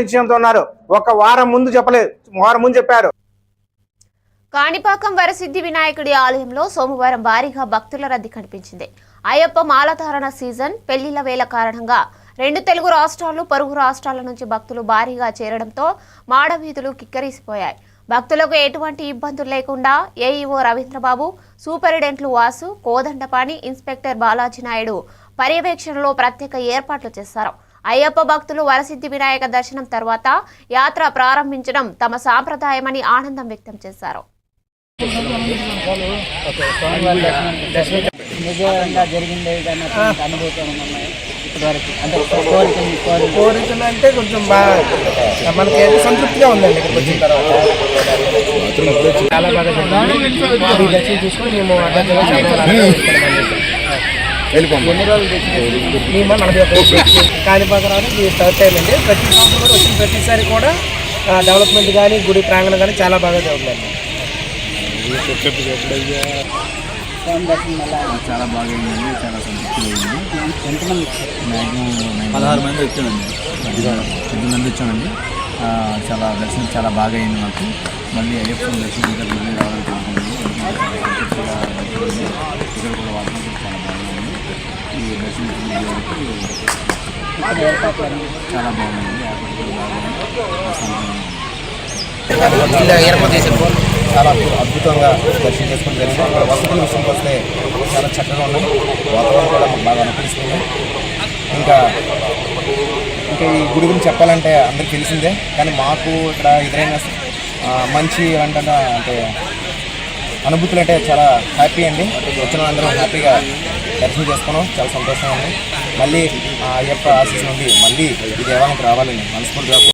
నిశ్చయంతో ఉన్నారు. ఒక వారం ముందు చెప్పలేదు. వారం ముందు చెప్పారు. కాణిపాకం వరసిద్ధి వినాయకుడి ఆలయంలో సోమవారం భారీగా భక్తుల రద్దీ కనిపించింది. అయ్యప్ప మాలధారణ సీజన్ పెళ్ళిళ్ళ వేల కారణంగా రెండు తెలుగు రాష్ట్రాలు పరుగు రాష్ట్రాల నుంచి భక్తులు భారీగా చేరడంతో మాడవీధులు కిక్కరిసిపోయాయి. భక్తులకు ఎటువంటి ఇబ్బందులు లేకుండా ఏఈఓ రవీంద్రబాబు సూపరింటెండెంట్లు వాసు కోదండపాణి ఇన్స్పెక్టర్ బాలాజీ నాయుడు పర్యవేక్షణలో ప్రత్యేక ఏర్పాట్లు చేశారు. అయ్యప్ప భక్తులు వరసిద్ధి వినాయక దర్శనం తర్వాత యాత్ర ప్రారంభించడం తమ సాంప్రదాయమని ఆనందం వ్యక్తం చేశారు. నిజంగా జరిగింది కోరికలు అంటే కొంచెం బాగా మనకి సంతృప్తిగా ఉందండి ఇక్కడికి వచ్చిన తర్వాత. చాలా బాగా దర్శనం చూసుకొని మేము అడ్డంగా కాణిపాకరావు థర్డ్ టైం అండి ప్రతి సంవత్సరం కూడా వచ్చిన ప్రతిసారి కూడా డెవలప్మెంట్ కానీ గుడి ప్రాంగణం కానీ చాలా బాగా మళ్ళా చాలా బాగా అయిందండి చాలా సంతృప్తి అయింది. ఎంతమంది మ్యాక్సిమం పదహారు మంది వచ్చామండి పది మంది వచ్చామండి ఆ, చాలా దర్శనం చాలా బాగా అయింది మాకు. మళ్ళీ అయ్యప్ప దర్శనం మళ్ళీ రావాలని చాలా బాగుంది ఏర్పాటు కూడా చాలా అద్భుతంగా దర్శనం చేసుకుని జరిగింది. అక్కడ వసతుల విషయంకి వస్తే చాలా చక్కగా ఉన్నాయి. వాతావరణం కూడా మాకు బాగా అనిపిస్తుంది. ఇంకా ఇంకా ఈ గుడి గురించి చెప్పాలంటే అందరికీ తెలిసిందే. కానీ మాకు ఇక్కడ ఎదురైన మంచి అంటే అంటే అనుభూతులు అంటే చాలా హ్యాపీ అండి. వచ్చిన అందరం హ్యాపీగా దర్శనం చేసుకున్నాం చాలా సంతోషంగా ఉంది. మళ్ళీ ఆ అయ్యప్ప ఆశీస్ నుండి మళ్ళీ ఈ దేవాలయానికి రావాలని మనస్ఫూర్తిగా